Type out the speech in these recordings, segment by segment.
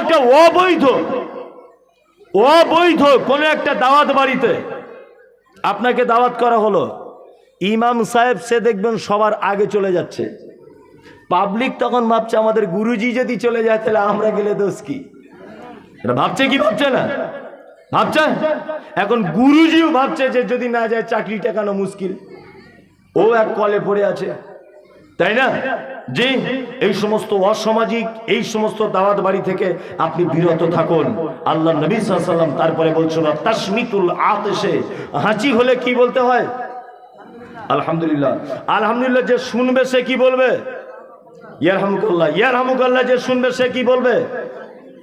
একটা অবৈধ অবৈধ কোনো একটা দাওয়াত বাড়িতে আপনাকে দাওয়াত করা হলো। ইমাম সাহেব, সে দেখবেন সবার আগে চলে যাচ্ছে। পাবলিক তখন ভাবছে, আমাদের গুরুজি যদি চলে যায়, তাহলে আমরা গেলে দোষ কি? এটা ভাবছে কি ভাবছে না? ভাবছে? এখন গুরুজিও ভাবছে যে যদি না যায় চাকরি টেকানো মুশকিল? ও এক কলে পড়ে আছে। তাই না? যে এই সমস্ত অসামাজিক, এই সমস্ত দাওয়াত বাড়ি থেকে আপনি বিরত থাকুন। আল্লাহ নবী সাল্লাম তারপরে বলছিল তাসমিতুল আতেশে। হাঁচি হলে কি বলতে হয়? আলহামদুলিল্লাহ। আলহামদুলিল্লাহ যে শুনবে সে কি বলবে? ইয়ারহামুকাল্লাহ। ইয়ারহামুকাল্লাহ যে শুনবে সে কি বলবে?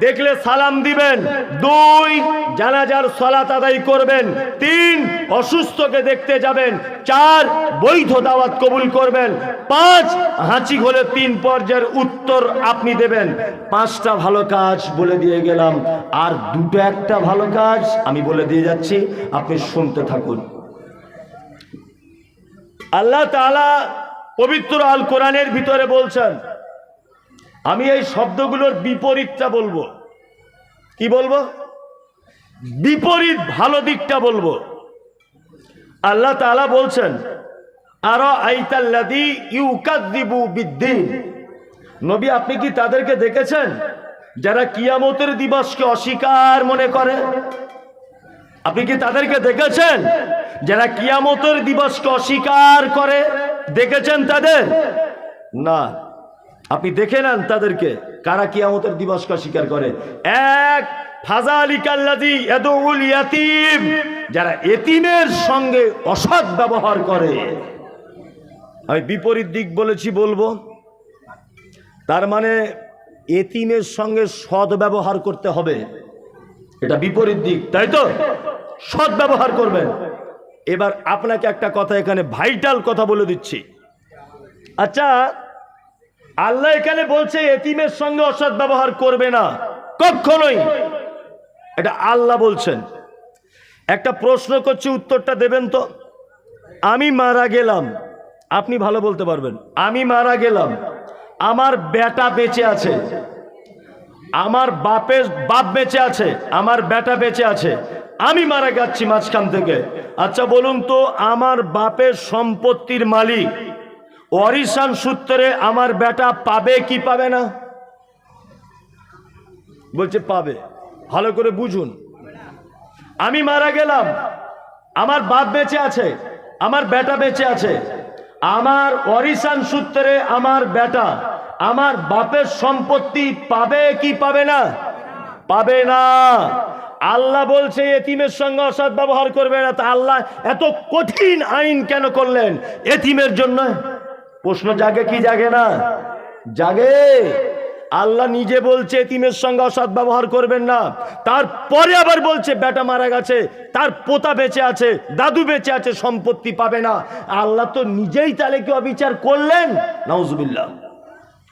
দেখলে সালাম দিবেন। দুই, জানাজার সলাত আদায় করবেন। তিন, অসুস্থকে দেখতে যাবেন। চার, বৈধ দাওয়াত কবুল করবেন। পাঁচ, হাঁচি হলে তিন পর্যায়ের উত্তর আপনি দেবেন। পাঁচটা ভালো কাজ বলে দিয়ে গেলাম। আর দুটো একটা ভালো কাজ আমি বলে দিয়ে যাচ্ছি, আপনি শুনতে থাকুন। আল্লাহ তাআলা পবিত্র আল কোরআনের ভিতরে বলছেন আমি এই শব্দগুলোর বিপরীতটা বলব। কি বলব? বিপরীত ভালো দিকটা বলব। আল্লাহ তাআলা বলছেন, আরও আইতাল্লাদি ইউকাদ্দিবু বিদ্দিন। নবী, আপনি কি তাদেরকে দেখেছেন? যারা কিয়ামতের দিবসকে অস্বীকার মনে করে। আপনি কি তাদেরকে দেখেছেন? যারা কিয়ামতের দিবসকে অস্বীকার করে। দেখেছেন তাদের? না। আপনি দেখে নেন তাদেরকে কারা কিয়ামতের দিবসকে স্বীকার করে। এক যারা এতিমের সঙ্গে অসৎ ব্যবহার করে। আমি বিপরীত দিক বলেছি, বলব। তার মানে এতিমের সঙ্গে সৎ ব্যবহার করতে হবে। এটা বিপরীত দিক, তাই তো? সৎ ব্যবহার করবেন। এবার আপনাকে একটা কথা এখানে ভাইটাল কথা বলে দিচ্ছি। আচ্ছা আল্লাহ এখানে বলছে, এতিমের সঙ্গে অসৎ ব্যবহার করবে না। কখনোই এটা আল্লাহ বলছেন। একটা প্রশ্ন করছি, উত্তরটা দেবেন তো? আমি মারা গেলাম। আপনি ভালো বলতে পারবেন। আমি মারা গেলাম। আমার বেটা বেঁচে আছে। আমার বাপের বাপ বেঁচে আছে। আমার বেটা বেঁচে আছে। আমি মারা যাচ্ছি মাঝখান থেকে। আচ্ছা বলুন তো, আমার বাপের সম্পত্তির মালিক অরিসান সূত্রে আমার বেটা পাবে কি পাবে না? বলছে পাবে। ভালো করে বুঝুন। আমি মারা গেলাম। আমার বাপ বেঁচে আছে। আমার বেটা বেঁচে আছে। আমার অরিসান সূত্রে আমার বেটা, আমার বাপের সম্পত্তি পাবে কি পাবে না? পাবে না। আল্লাহ বলছে, এতিমের সঙ্গে অসৎ ব্যবহার করবে না। তা আল্লাহ এত কঠিন আইন কেন করলেন? এতিমের জন্য প্রশ্ন জাগে কি জাগে না? জাগে। আল্লাহ নিজে বলছে, এতিমের সঙ্গে অসৎ ব্যবহার করবেন না। তারপরে আবার বলছে, বেটা মারা গেছে, তার পোতা বেঁচে আছে, দাদু বেঁচে আছে, সম্পত্তি পাবে না। আল্লাহ তো নিজেই তাহলে কি অবিচার করলেন? নাউজুবিল্লাহ।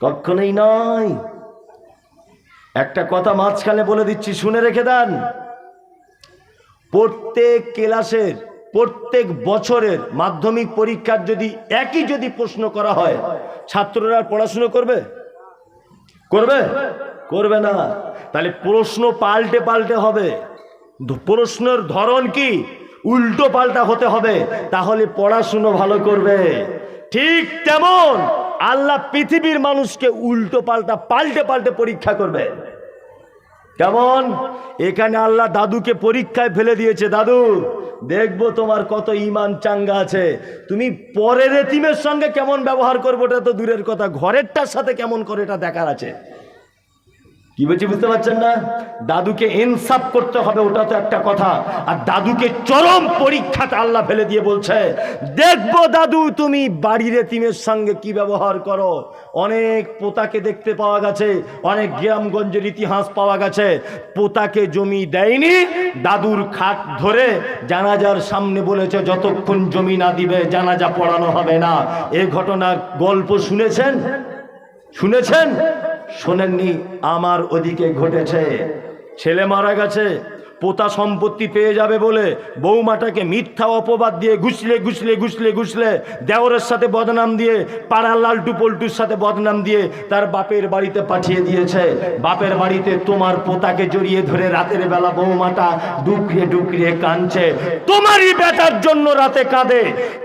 কখনোই নয় একটা কথা মাঝখানে বলে দিচ্ছি, শুনে রেখে দেন। প্রত্যেক ক্লাসের প্রত্যেক বছরের মাধ্যমিক পরীক্ষার যদি একই যদি প্রশ্ন করা হয়, ছাত্ররা পড়াশুনো করবে? করবে? করবে না। তাহলে প্রশ্ন পাল্টে পাল্টে হবে। প্রশ্নের ধরন কি? উল্টো পাল্টা হতে হবে। তাহলে পড়াশুনো ভালো করবে। ঠিক তেমন আল্লাহ পৃথিবীর মানুষকে উল্টো পাল্টা, পাল্টে পাল্টে পরীক্ষা করবে। কেমন? এখানে আল্লাহ দাদুকে পরীক্ষায় ফেলে দিয়েছে, দাদু। দেখব তোমার কত ইমান চাঙ্গা আছে। তুমি পরের এতিমের সঙ্গে কেমন ব্যবহার করব, এটা তো দূরের কথা। ঘরেরটার সাথে কেমন করে এটা দেখার আছে? কি বলছি বুঝতে পারছেন না? দাদুকে ইনসাফ করতে হবে, ওটা তো একটা কথা। আর দাদুকে চরম পরীক্ষাতে আল্লাহ ফেলে দিয়ে বলছে, দেখব দাদু, তুমি বাড়ির এতিমের সঙ্গে কি ব্যবহার করো? অনেক পোতাকে দেখতে পাওয়া গেছে, অনেক গ্রামগঞ্জের ইতিহাস পাওয়া গেছে। পোতাকে জমি দেয়নি, দাদুর খাট ধরে জানাজার সামনে বলেছে, যতক্ষণ জমি না দিবে, জানাজা পড়ানো হবে না। এ ঘটনার গল্প শুনেছেন? শুনেছেন? শোনেননি আমার ওদিকে ঘটেছে। ছেলে মারা গেছে পোতা সম্পত্তি পেয়ে যাবে বলে বৌমাটাকে মিথ্যা অপবাদ দিয়ে ঘুষলে ঘুষলে ঘুষলে ঘুষলে, দেওরের সাথে বদনাম দিয়ে, পাড়ার লালটু পল্টুর সাথে বদনাম দিয়ে তার বাপের বাড়িতে পাঠিয়ে দিয়েছে। বাপের বাড়িতে তোমার পোতাকে জড়িয়ে ধরে রাতের বেলা বৌমাটা ডুকরিয়ে ডুকরিয়ে কাঁদছে। তোমারই বেটার জন্য রাতে কাঁদে।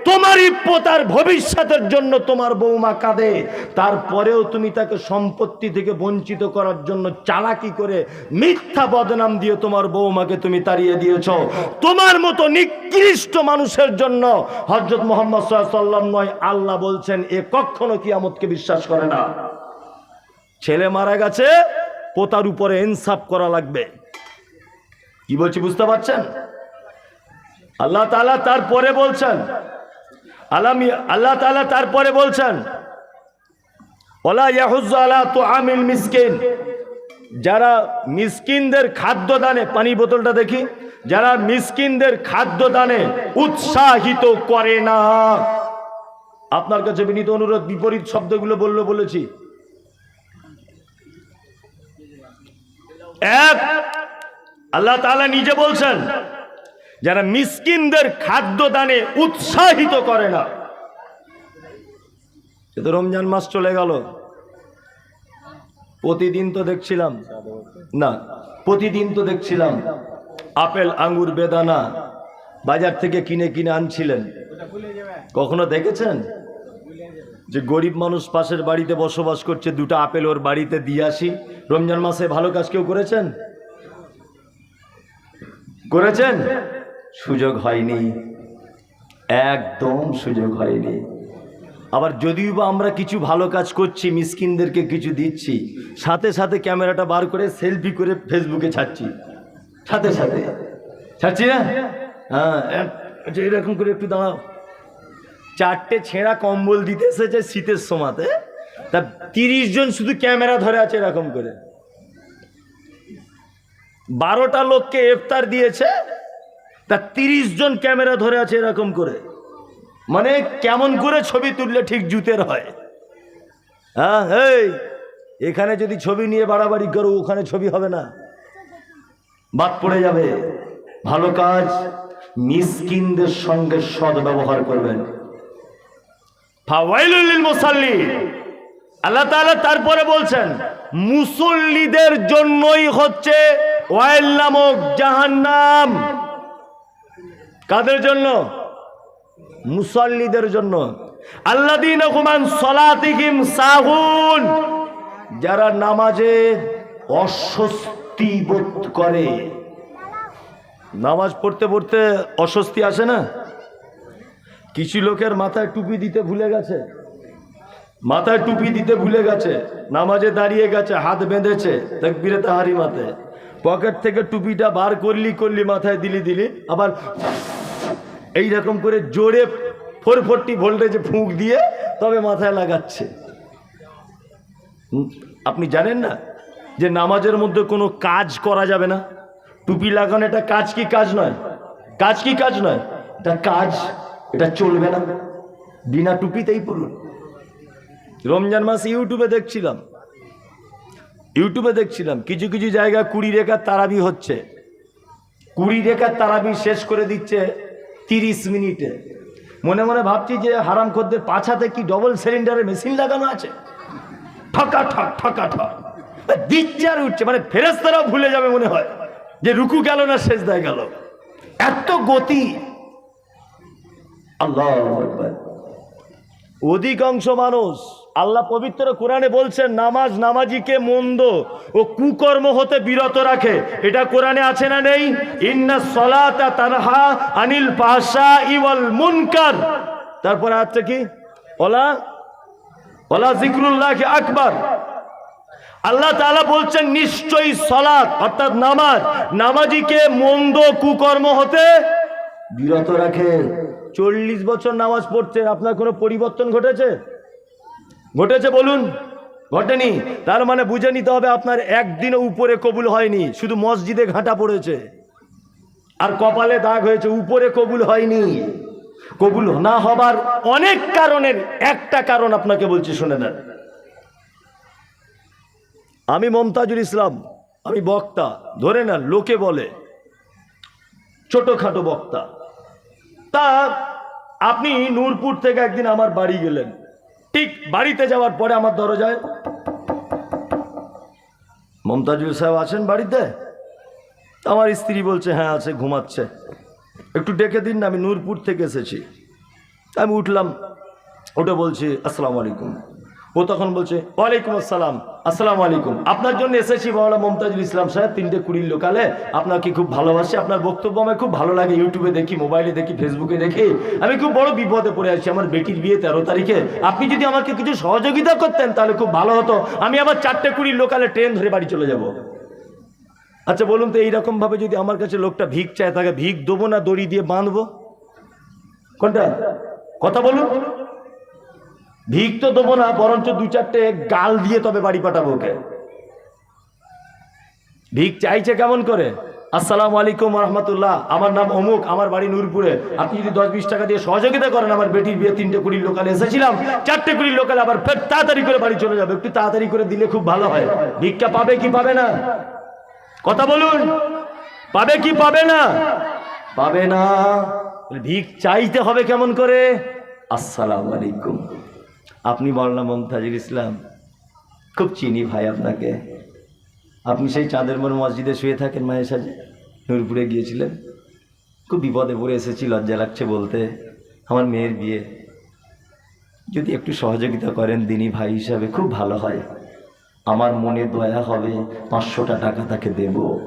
তোমারই পোতার ভবিষ্যতের জন্য তোমার বৌমা কাঁদে। তারপরেও তুমি তাকে সম্পত্তি থেকে বঞ্চিত করার জন্য চালাকি করে মিথ্যা বদনাম দিয়ে তোমার বৌমাকে তুমি তাড়িয়ে দিয়েছ। তোমার মতো নিকৃষ্ট মানুষের জন্য হজরত মোহাম্মদ সাল্লাম নয়, আল্লাহ বলছেন, এ কখনো কিয়ামতকে বিশ্বাস করে না। ছেলে মারা গেছে, পোতার উপরে ইনসাফ করা লাগবে। কি বলছি, বুঝতে পারছেন? আল্লাহ তাআলা তারপরে বলছেন, আলামি, আল্লাহ তালা তারপরে বলছেন, ওলা ইয়াহুজ্জু আলা তুআমিল মিসকিন। যারা মিসকিনদের খাদ্য দানে পানি বোতলটা দেখি, যারা মিসকিনদের খাদ্য দানে উৎসাহিত করে না। আপনার কাছে বিনীত অনুরোধ, বিপরীত শব্দগুলো বলল বলেছি। এক, আল্লাহ তাআলা নিজে বলছেন, যারা মিসকিনদের খাদ্য দানে উৎসাহিত করে না। রমজান মাস চলে গেল। প্রতিদিন তো দেখছিলাম। না, প্রতিদিন তো দেখছিলাম। আপেল, আঙ্গুর, বেদানা বাজার থেকে কিনে কিনে আনছিলেন। কখনো দেখেছেন? যে গরিব মানুষ পাশের বাড়িতে বসবাস করছে, দুটো আপেল ওর বাড়িতে দিয়ে আসি। রমজান মাসে ভালো কাজ কেউ করেছেন? করেছেন? সুযোগ হয়নি। একদম সুযোগ হয়নি। আবার যদিও বা আমরা কিছু ভালো কাজ করছি মিসকিনদেরকে কিছু দিচ্ছি সাথে সাথে ক্যামেরাটা বার করে সেলফি করে ফেসবুকে ছাড়ছি। সাথে সাথে। ছাড়ছি না? হ্যাঁ আচ্ছা, এরকম করে একটু দাঁড়াও। চারটে ছেঁড়া কম্বল দিতে এসেছে শীতের সময়তে তা? তিরিশ জন শুধু ক্যামেরা ধরে আছে এরকম করে। বারোটা লোককে ইফতার দিয়েছে তা তিরিশ জন ক্যামেরা ধরে আছে এরকম করে। মানে কেমন করে ছবি তুললে ঠিক জুতের হয়? হ্যাঁ এই, এখানে যদি ছবি নিয়ে বাড়াবাড়ি করো, ওখানে ছবি হবে না। বাদ পড়ে যাবে। ভালো কাজ মিসকিনদের সঙ্গে সদ্ব্যবহার করবেন। ফাওয়াইলুল লিল মুসাল্লি আল্লাহ তাআলা তারপরে বলছেন, মুসল্লিদের জন্যই হচ্ছে ওয়াইল নামক জাহান্নাম। কাদের জন্য? মুসল্লিদের জন্য। আল্লাদিন সলাতিহিম সাহুন যারা নামাজে অস্বস্তি বোধ করে। নামাজ পড়তে পড়তে অস্বস্তি আসে না? কিছু লোকের মাথায় টুপি দিতে ভুলে গেছে। মাথায় টুপি দিতে ভুলে গেছে। নামাজে দাঁড়িয়ে গেছে, হাত বেঁধেছে তকবিরে তাহারি মাথায় পকেট থেকে টুপিটা বার করলি করলি, মাথায় দিলি দিলি, আবার এই রকম করে জোরে ফোর ফোরটি ভোল্টেজে ফুঁক দিয়ে তবে মাথায় লাগাচ্ছে। আপনি জানেন না যে নামাজের মধ্যে কোনো কাজ করা যাবে না? টুপি লাগানো, এটা কাজ কি কাজ নয়? কাজ কি কাজ নয়? এটা কাজ, এটা চলবে না। বিনা টুপিতেই পড়ুন। রমজান মাস ইউটিউবে দেখছিলাম। ইউটিউবে দেখছিলাম, কিছু কিছু জায়গা কুড়ি রেখার তারাবি হচ্ছে। কুড়ি রেখার তারাবি শেষ করে দিচ্ছে তিরিশ মিনিটে। মনে মনে ভাবছি যে হারাম খদ্দের পাছাতে কি ডবল সিলিন্ডারের মেশিন লাগানো আছে? ঠকা ঠক ঠকা ঠক। দিচ্ছে উঠছে মানে ফেরেস্তারাও ভুলে যাবে মনে হয় যে রুকু গেল না শেষ দেয় গেল। এত গতি। আল্লাহ অধিকাংশ মানুষ আল্লাহ পবিত্র কোরআনে বলছেন, নামাজ নামাজিকে মন্দ ও কুকর্ম হতে বিরত রাখে। এটা কোরআনে আছে না নেই? ইন্না সলাতা তানহা আনিল পাশা ইওয়াল মুনকার। তারপরে আছে কি? ওলা ওলা জিক্রুল্লাহ আকবার। আল্লাহ তালা বলছেন, নিশ্চয়ই সলাৎ, অর্থাৎ নামাজ, নামাজিকে মন্দ কুকর্ম হতে বিরত রাখে। চল্লিশ বছর নামাজ পড়ছে, আপনার কোনো পরিবর্তন ঘটেছে? ঘটেছে বলুন, ঘটেনি। তার মানে বুঝে নিতে হবে আপনার একদিনও উপরে কবুল হয়নি, শুধু মসজিদে ঘাটা পড়েছে। আর কপালে দাগ হয়েছে, উপরে কবুল হয়নি। কবুল না হবার অনেক কারণের একটা কারণ আপনাকে বলছি, শুনে নেন। আমি মমতাজুল ইসলাম, আমি বক্তা, ধরে না লোকে বলে, ছোটখাটো বক্তা। তা আপনি নূরপুর থেকে একদিন আমার বাড়ি গেলেন। ঠিক বাড়িতে যাওয়ার পরে আমার দরজায়, মমতাজুল সাহেব আছেন বাড়িতে? আমার স্ত্রী বলছে হ্যাঁ আছে, ঘুমাচ্ছে। একটু ডেকে দিন না, আমি নূরপুর থেকে এসেছি। আমি উঠলাম ওটা বলছি, আসসালামু আলাইকুম। ও তখন বলছে, ওয়ালাইকুম আসসালাম। আসসালামু আলাইকুম। আপনার জন্য এসেছি বাংলা মমতাজুল ইসলাম সাহেব তিনটে কুড়ির লোকালে আপনাকে খুব ভালোবাসি। আপনার বক্তব্য আমার খুব ভালো লাগে। ইউটিউবে দেখি, মোবাইলে দেখি, ফেসবুকে দেখি। আমি খুব বড় বিপদে পড়ে আছি। আমার বেটির বিয়ে তেরো তারিখে। আপনি যদি আমাকে কিছু সহযোগিতা করতেন, তাহলে খুব ভালো হতো। আমি আবার চারটে কুড়ির লোকালে ট্রেন ধরে বাড়ি চলে যাব। আচ্ছা বলুন তো এইরকম ভাবে যদি আমার কাছে লোকটা ভিক চায়, তাকে ভিক দেবো না, দড়ি দিয়ে বাঁধবো? কোনটা? কথা বলুন। ভিক তো দেবো না, বরঞ্চ দু চারটে গাল দিয়ে তবে বাড়ি পাঠাবো ওকে। ভিক চাইছে কেমন করে? আসসালামু আলাইকুম রহমতুল্লাহ আমার নাম অমুক, আমার বাড়ি নূরপুরে। আপনি যদি দশ বিশ টাকা দিয়ে সহযোগিতা করেন, আমার বেটির বিয়ে তিনটে কুড়ির লোকালে এসেছিলাম, চারটে কুড়ির লোকালে আবার ফের তাড়াতাড়ি করে বাড়ি চলে যাবে, একটু তাড়াতাড়ি করে দিলে খুব ভালো হয়। ভিক্ষা পাবে কি পাবে না? কথা বলুন, পাবে কি পাবে না? পাবে না। ভিক চাইতে হবে কেমন করে? আসসালামু আলাইকুম। আপনি বললাম মমতাজুল ইসলাম, খুব চিনি ভাই আপনাকে। আপনি সেই চাঁদের মোড় মসজিদে শুয়ে থাকেন মায়ের সাজে নূরপুরে গিয়েছিলেন? খুব বিপদে পড়ে এসেছি, লজ্জা লাগছে বলতে। আমার মেয়ের বিয়ে। যদি একটু সহযোগিতা করেন দিনই ভাই হিসাবে, খুব ভালো হয়। আমার মনে দয়া হবে, পাঁচশোটা টাকা তাকে দেব।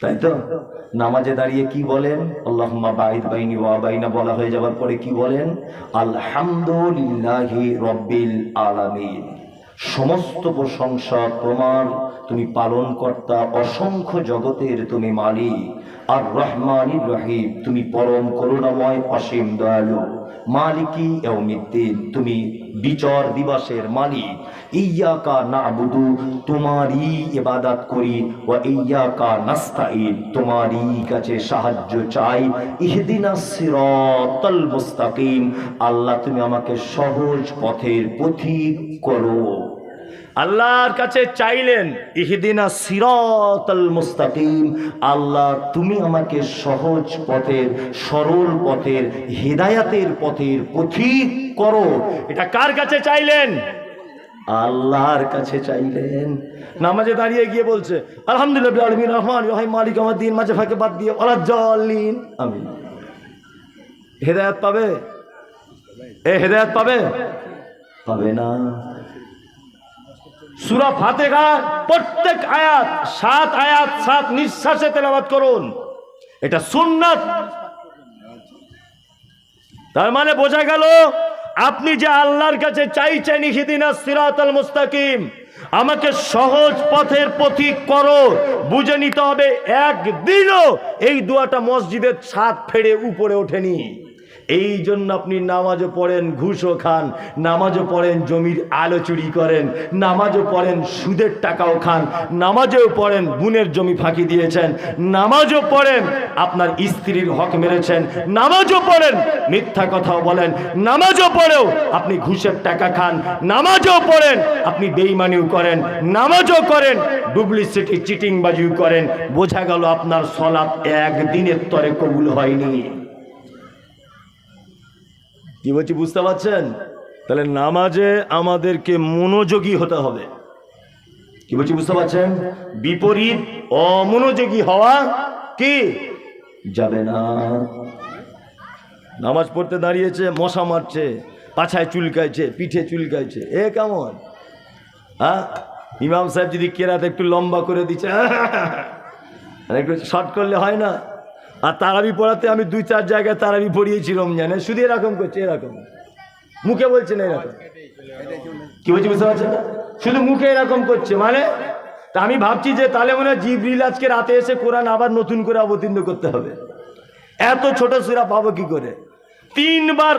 তাই তো? নামাজে দাঁড়িয়ে কি বলেন? আল্লাহুম্মা বাইদ বাইনি বাইনা বলা হয়ে যাওয়ার পরে কি বলেন? আলহামদুলিল্লাহি রব্বিল আলামিন। সমস্ত প্রশংসা, প্রমাণ তুমি পালন কর্তা অসংখ্য জগতের তুমি মালিক। আর রহমানির রহিম, তুমি পরম করুণাময় অসীম দয়ালু। মালিকি ইয়াউমিদ্দিন, তুমি বিচার দিবসের মালিক। ইয়াকা নাবুদু, তোমারই ইবাদত করি, ওয়া ইয়াকা নাস্তাইন তোমারই কাছে সাহায্য চাই। ইহদিনাস সিরাতাল মুস্তাকিম, আল্লাহ তুমি আমাকে সহজ পথের পথিক করো। আল্লাহর কাছে চাইলেন, ইহদিনা সিরাতাল মুস্তাকিম, আল্লাহ তুমি আমাকে সহজ পথের, সরল পথের, হেদায়াতের পথের পথিক করো। এটা কার কাছে চাইলেন? আল্লাহর কাছে চাইলেন। নামাজে দাঁড়িয়ে গিয়ে বলছে, আলহামদুলিল্লাহ আলমিন, রহমান, রহিম, মালিক আমার দিন মাঝে ফাঁকে বাদ দিয়ে ওরা জলিন আমি হেদায়াত পাবে? এ হেদায়াত পাবে? পাবে না। সুরা ফাতেহা প্রত্যেক আয়াত, সাত আয়াত, সাত নিঃশ্বাসে তেলাবাদ করুন। এটা সুন্নাত। তার মানে বোঝা গেল আপনি যে আল্লাহর কাছে চাইছেন ইহিদিনা সিরাতাল মুস্তাকিম, আমাকে সহজ পথের পথিক করো। বুঝে নিতে হবে, একদিনও এই দোয়াটা মসজিদের ছাদ ফেড়ে উপরে ওঠেনি। এই জন্য আপনি নামাজও পড়েন, ঘুষও খান, নামাজও পড়েন, জমির আলো চুরি করেন, নামাজও পড়েন, সুদের টাকাও খান, নামাজেও পড়েন, বুনের জমি ফাঁকি দিয়েছেন, নামাজও পড়েন, আপনার স্ত্রীর হক মেরেছেন, নামাজও পড়েন, মিথ্যা কথাও বলেন, নামাজও পড়েও আপনি ঘুষের টাকা খান, নামাজও পড়েন, আপনি বেইমানিও করেন, নামাজও করেন, ডুপ্লিসিটি চিটিংবাজিও করেন, বোঝা গেল আপনার সলাপ একদিনের তরে কবুল হয়নি। কি বলছি বুঝতে পারছেন তাহলে নামাজে আমাদেরকে মনোযোগী হতে হবে কি বলছি বুঝতে পারছেন বিপরীত অমনোযোগী হওয়া কি যাবে না নামাজ পড়তে দাঁড়িয়েছে মশা মারছে পাছায় চুলকাইছে পিঠে চুলকাইছে এ কেমন হ্যাঁ ইমাম সাহেব যদি কেরাতে একটু লম্বা করে দিচ্ছে একটু শর্ট করলে হয় না আর তারাবি পড়াতে আমি দুই চার জায়গায় তারাবি পড়িয়েছি রমজানে। শুধু এরকম করছে, এরকম। মুখে বলছে না এরকম। কি বলছি বুঝতে পারছেন? শুধু মুখে এরকম করছে মানে? তা আমি ভাবছি যে তাহলে মনে হয় জিবরিল আজকে রাতে এসে কোরআন আবার নতুন করে অবতীর্ণ করতে হবে। এত ছোট সুরা পাবো কি করে? তিনবার,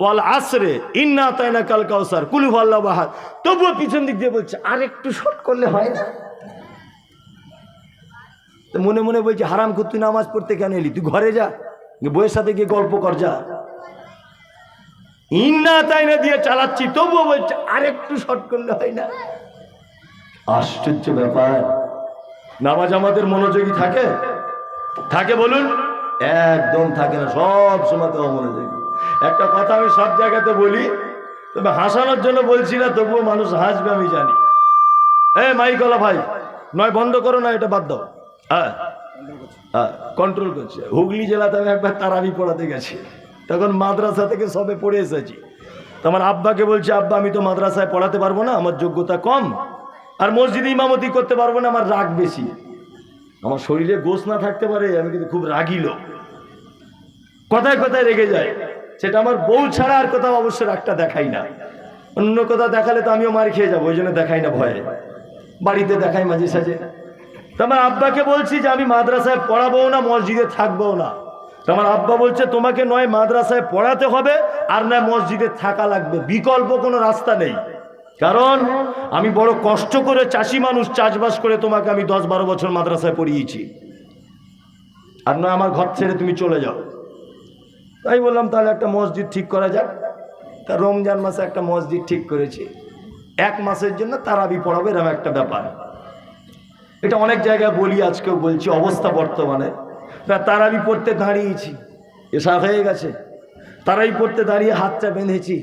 ওয়াল আসরে, ইন্না তাইনা কাল কাউসার কুলু আল্লাহ বাহাদ তবুও পিছন দিক দিয়ে বলছে আর একটু শর্ট করলে হয় না? তো মনে মনে বলছে, হারাম কর, তুই নামাজ পড়তে কেন এলি? তুই ঘরে যা বইয়ের সাথে গিয়ে গল্প কর, যা। ইন্না তাই না দিয়ে চালাচ্ছি, তবুও বলছে আর একটু শর্ট করলে হয় না। আশ্চর্য ব্যাপার। নামাজ আমাদের মনোযোগী থাকে? থাকে বলুন? একদম থাকে না, সব সময় তো অমনোযোগী। একটা কথা আমি সব জায়গাতে বলি, তবে হাসানোর জন্য বলছি না, তবুও মানুষ হাসবে, আমি জানি। এ, মাইকলা ভাই, নয়, বন্ধ করো না, এটা বাদ দাও। কন্ট্রোল করছে। হুগলি জেলাতে আমি একবার তারাবি পড়াতে গেছি। তখন মাদ্রাসা থেকে সবে পড়ে এসেছি। তো আমার আব্বাকে বলছে, আব্বা, আমি তো মাদ্রাসায় পড়াতে পারব না, আমার যোগ্যতা কম। আর মসজিদে ইমামতি করতে পারব না, আমার রাগ বেশি। আমার শরীরে গোস না থাকতে পারে, আমি কিন্তু খুব রাগি লোক। কথায় কথায় রেগে যায়। সেটা আমার বউ ছাড়া আর কোথাও অবশ্য রাগটা দেখাই না। অন্য কোথাও দেখালে তো আমিও মার খেয়ে যাব, ওই জন্য দেখাই না ভয়ে। বাড়িতে দেখাই মাঝে সাঝে। তো আমার আব্বাকে বলছি যে আমি মাদ্রাসায় পড়াবো না, মসজিদে থাকব না। তো আমার আব্বা বলছে, তোমাকে নয়, মাদ্রাসায় পড়াতে হবে আর নয় মসজিদে থাকা লাগবে। বিকল্প কোনো রাস্তা নেই। কারণ আমি বড় কষ্ট করে চাষি মানুষ চাষবাস করে তোমাকে আমি দশ বারো বছর মাদ্রাসায় পড়িয়েছি। আর নয়, আমার ঘর ছেড়ে তুমি চলে যাও। তাই বললাম, তাহলে একটা মসজিদ ঠিক করা যাক। তা রমজান মাসে একটা মসজিদ ঠিক করেছি। এক মাসের জন্য তারাবি পড়াবে, এরকম একটা ব্যাপার। এটা অনেক জায়গায় বলি, আজকেও বলছি, অবস্থা বর্তমানে। তা তারাবি পড়তে দাঁড়িয়েছি এসা হয়ে গেছে। তারাই পড়তে দাঁড়িয়ে হাতটা বেঁধেছি।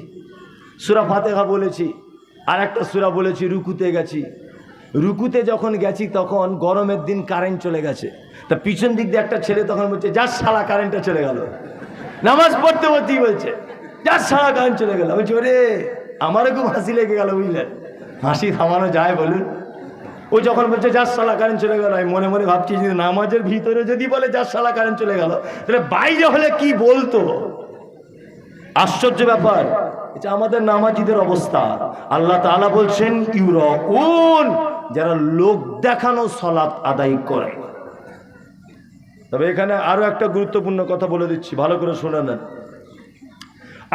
সুরা ফাতেহা বলেছি আর একটা সুরা বলেছি, রুকুতে গেছি। রুকুতে যখন গেছি তখন গরমের দিন কারেন্ট চলে গেছে। তা পিছন দিক দিয়ে একটা ছেলে তখন বলছে, যার সারা কারেন্টটা চলে গেল। নামাজ পড়তে পড়তেই বলছে, যার সারা কারেন্ট চলে গেল। বলছি, ওরে, আমারও খুব হাসি লেগে গেল বুঝলেন হাসি থামানো যায়, বলুন। ও যখন বলছে, যার সালা কারেন্ট চলে গেল। আমি মনে মনে ভাবছি যে নামাজের ভিতরে যদি বলে, যার সালা কারেন্ট চলে গেল, তাহলে বাইরে হলে কি বলতো? আশ্চর্য ব্যাপার। এটা আমাদের নামাজিদের অবস্থা। আল্লাহ তাআলা বলছেন ইউরুন যারা লোক দেখানো সলাৎ আদায় করে। তবে এখানে আরও একটা গুরুত্বপূর্ণ কথা বলে দিচ্ছি, ভালো করে শুনে নেন।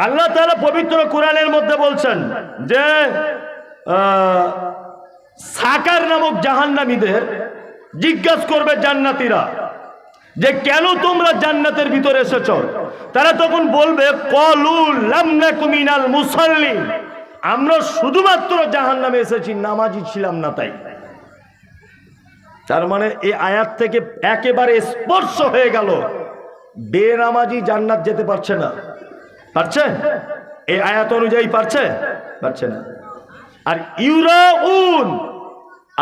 আল্লাহ তালা পবিত্র কোরআনের মধ্যে বলছেন যে সাকার নামক জাহান্নামীদের জিজ্ঞাসা করবে জান্নাতীরা যে কেন তোমরা জান্নাতের ভিতরে এসেছ? তারা তখন বলবে আমরা শুধুমাত্র জাহান্নামে এসেছি, নামাজি ছিলাম না তাই। তার মানে এই আয়াত থেকে একেবারে স্পর্শ হয়ে গেল, বেনামাজি জান্নাত যেতে পারছে না। পারছে? এই আয়াত অনুযায়ী পারছে? পারছে না। আর ইউরাউন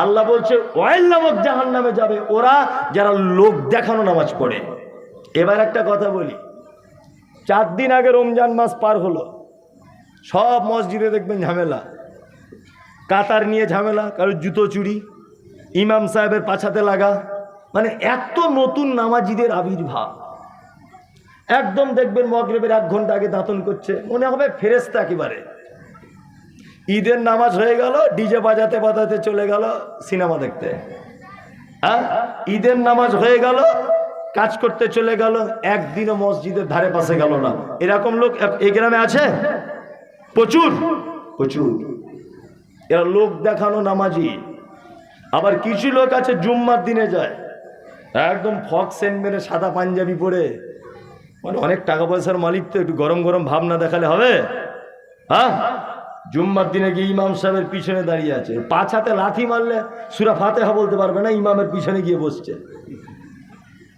আল্লাহ বলছে, ওয়াইল নামক জাহান নামে যাবে ওরা যারা লোক দেখানো নামাজ পড়ে। এবার একটা কথা বলি, চার দিন আগে রমজান মাস পার হলো, সব মসজিদে দেখবেন ঝামেলা। কাতার নিয়ে ঝামেলা, কারও জুতো চুরি, ইমাম সাহেবের পাছাতে লাগা মানে এত নতুন নামাজিদের আবির্ভাব। একদম দেখবেন মগরেবের এক ঘণ্টা আগে দাঁতন করছে, মনে হবে ফেরেস্তা একেবারে। ঈদের নামাজ হয়ে গেল, ডিজে বাজাতে বাজাতে চলে গেল সিনেমা দেখতে। হ্যাঁ? ঈদের নামাজ হয়ে গেল, কাজ করতে চলে গেল, একদিনও মসজিদের ধারে পাশে গেল না। এরকম লোক এই গ্রামে আছে? প্রচুর? প্রচুর। এরা লোক দেখানো নামাজি। আবার কিছু লোক আছে জুম্মার দিনে যায়। একদম ফক সেন্ট মেরে সাদা পাঞ্জাবি পরে। মানে অনেক টাকা পয়সার মালিক তো, একটু গরম গরম ভাবনা দেখালে হবে। হ্যাঁ? জুম্মার দিনে গিয়ে ইমাম সাহেবের পিছনে দাঁড়িয়ে আছে। পাঁচ হাতে লাথি মারলে সুরা ফাতেহা বলতে পারবে না, ইমামের পিছনে গিয়ে বসছে।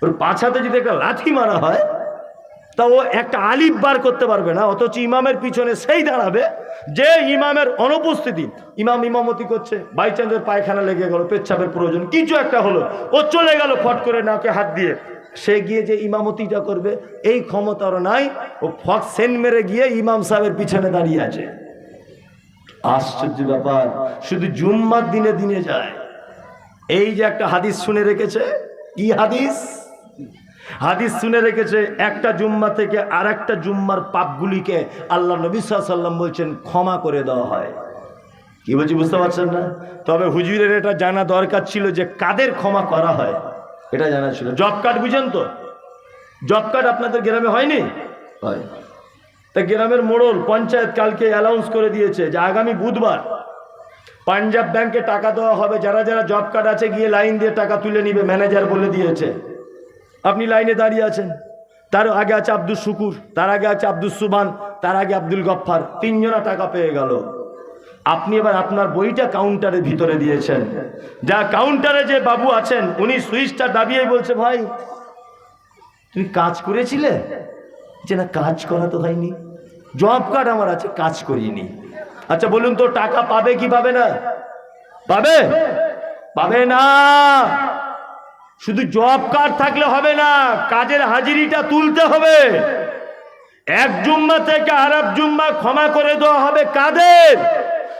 ওর পাঁচ হাতে যদি একটা লাথি মারা হয়, তা ও একটা আলিফ বার করতে পারবে না, অথচ ইমামের পিছনে সেই দাঁড়াবে যে ইমামের অনুপস্থিতি। ইমাম ইমামতি করছে বাই চান্স ওর পায়খানা লেগে গেল, পেচ্ছাপের প্রয়োজন। কিছু একটা হলো, ও চলে গেল ফট করে নাকে হাত দিয়ে। সে গিয়ে যে ইমামতিটা করবে, এই ক্ষমতা ওর নাই, ও ফট সেন মেরে গিয়ে ইমাম সাহেবের পিছনে দাঁড়িয়ে আছে। আশ্চর্য ব্যাপার, শুধু জুম্মার দিনে দিনে যায়। এই যে একটা হাদিস শুনে রেখেছে, কি হাদিস? হাদিস শুনে রেখেছে, একটা জুম্মা থেকে আর একটা জুম্মার পাপগুলিকে আল্লাহ নবী সাল্লাম বলছেন, ক্ষমা করে দেওয়া হয়। কি বলছি, বুঝতে পারছেন না? তবে হুজুরের এটা জানা দরকার ছিল যে কাদের ক্ষমা করা হয়। এটা জানা ছিল। জব কার্ড বুঝেন তো? জব কার্ড আপনাদের গ্রামে হয়নি? হয়। তা গ্রামের মোড়ল পঞ্চায়েত কালকে অ্যানাউন্স করে দিয়েছে যে আগামী বুধবার পাঞ্জাব ব্যাংকে টাকা দেওয়া হবে। যারা যারা জব কার্ড আছে, গিয়ে লাইন দিয়ে টাকা তুলে নিবে ম্যানেজার বলে দিয়েছে। আপনি লাইনে দাঁড়িয়ে আছেন। তার আগে আছে আব্দুল শুকুর, তার আগে আছে আব্দুল সুবান তার আগে আব্দুল গফ্ফার। তিনজনা টাকা পেয়ে গেল। আপনি এবার আপনার বইটা কাউন্টারের ভিতরে দিয়েছেন। যা কাউন্টারে যে বাবু আছেন, উনি সুইচটা দাবিয়েই বলছে, ভাই তুমি কাজ করেছিলে? যে না, কাজ করা তো হয়নি। জব কার্ড আমার আছে, কাজ করিনি। আচ্ছা বলুন তো, টাকা পাবে কি পাবে না? পাবে? পাবে না। শুধু জব কার্ড থাকলে হবে না, কাজের হাজিরিটা তুলতে হবে। এক জুম্মা থেকে আরব জুম্মা ক্ষমা করে দেওয়া হবে কাদের?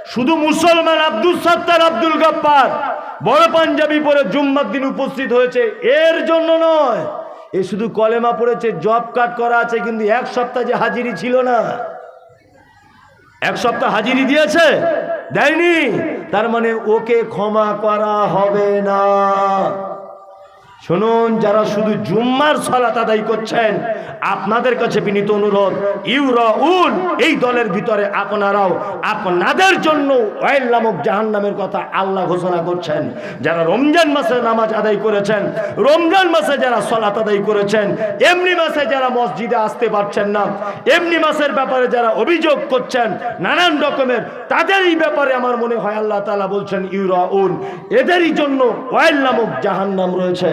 শুধু মুসলমান আব্দুল সত্তার, আব্দুল গপ্পার বড় পাঞ্জাবি পরে জুম্মার দিন উপস্থিত হয়েছে। এর জন্য নয় এ শুধু কলেমা পড়েছে, জব কার্ড করা আছে, কিন্তু এক সপ্তাহ যে হাজিরি ছিল না। এক সপ্তাহ হাজিরি দিয়েছে, দেয়নি। তার মানে ওকে ক্ষমা করা হবে না। শুনুন, যারা শুধু জুম্মার সালাত আদায় করছেন, আপনাদের কাছে বিনীত অনুরোধ ইউরাউল এই দলের ভিতরে আপনারাও আপনাদের জন্য ওয়াইল নামক জাহান্নামের কথা আল্লাহ ঘোষণা করছেন। যারা রমজান মাসে নামাজ আদায় করেছেন, রমজান মাসে যারা সালাত আদায় করেছেন, এমনি মাসে যারা মসজিদে আসতে পারছেন না, এমনি মাসের ব্যাপারে যারা অভিযোগ করছেন, নানান রকমের, তাদেরই ব্যাপারে আমার মনে হয় আল্লাহ তালা বলছেন ইউরাউল এদেরই জন্য ওয়াইল নামক জাহান্নাম রয়েছে।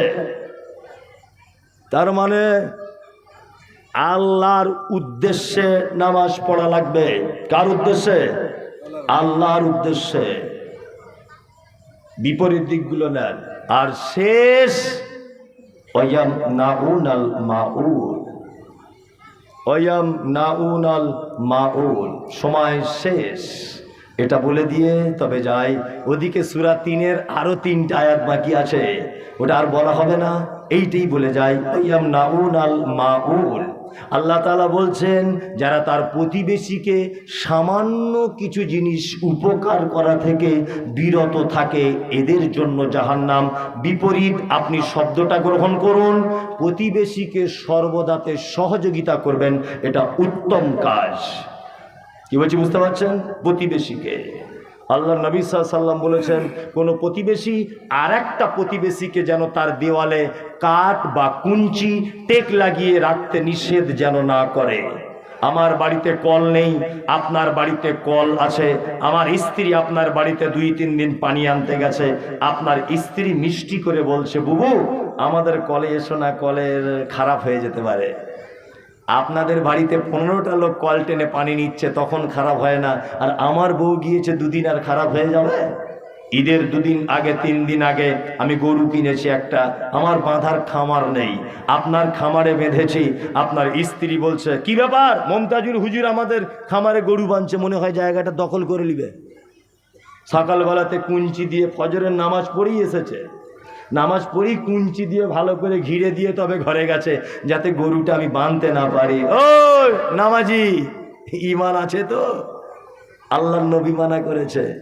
তার মানে আল্লাহর উদ্দেশ্যে নামাজ পড়া লাগবে। কার উদ্দেশ্যে? আল্লাহর উদ্দেশ্যে। বিপরীত দিকগুলো নেন। আর শেষ ওয়াম নাউন আল মাউল ওয়াম নাউন আল মাউল সময় শেষ। এটা বলে দিয়ে তবে যাই। ওদিকে সুরা তিনের আরও তিনটা আয়াত বাকি আছে। ওটা আর বলা হবে না। এইটাই বলে যায় আল মাউল। আল্লাহ তালা বলছেন, যারা তার প্রতিবেশীকে সামান্য কিছু জিনিস উপকার করা থেকে বিরত থাকে, এদের জন্য যাহার নাম বিপরীত, আপনি শব্দটা গ্রহণ করুন, প্রতিবেশীকে সর্বদাতে সহযোগিতা করবেন, এটা উত্তম কাজ। কি বলছি, বুঝতে পারছেন? প্রতিবেশীকে। আল্লাহ নবী সাল্লাম বলেছেন, কোনো প্রতিবেশী আর একটা প্রতিবেশীকে যেন তার দেওয়ালে কাঠ বা কুঞ্চি টেক লাগিয়ে রাখতে নিষেধ যেন না করে। আমার বাড়িতে কল নেই, আপনার বাড়িতে কল আছে, আমার স্ত্রী আপনার বাড়িতে দুই তিন দিন পানি আনতে গেছে, আপনার স্ত্রী মিষ্টি করে বলছে, বুবু, আমাদের কলে এসো না, কলের খারাপ হয়ে যেতে পারে। আপনাদের বাড়িতে পনেরোটা লোক কল টেনে পানি নিচ্ছে, তখন খারাপ হয় না। আর আমার বউ গিয়েছে দুদিন আর খারাপ হয়ে যাবে? ঈদের দুদিন আগে, তিন দিন আগে আমি গরু কিনেছি একটা। আমার বাঁধার খামার নেই। আপনার খামারে বেঁধেছি। আপনার স্ত্রী বলছে, কি ব্যাপার? মমতাজুর হুজুর আমাদের খামারে গরু বাঁধছে। মনে হয় জায়গাটা দখল করে নিবে। সকালবেলাতে কুঞ্চি দিয়ে ফজরের নামাজ পড়েই এসেছে। নামাজ পড়ি, কুঞ্চি দিয়ে ভালো করে ঘিরে দিয়ে তবে ঘরে গেছে, যাতে গরুটা আমি বাঁধতে না পারি। ও নামাজি ইমান আছে তো? আল্লাহর নবী মানা করেছে।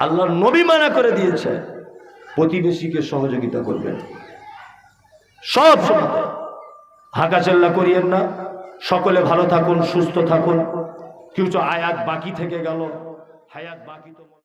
আল্লাহর নবী মানা করে দিয়েছে। প্রতিবেশীকে সহযোগিতা করবেন। সব সময় হাঁকাচল্লা করিয়েন না। সকলে ভালো থাকুন, সুস্থ থাকুন। কিছু আয়াত বাকি থেকে গেল। হায়াত বাকি তো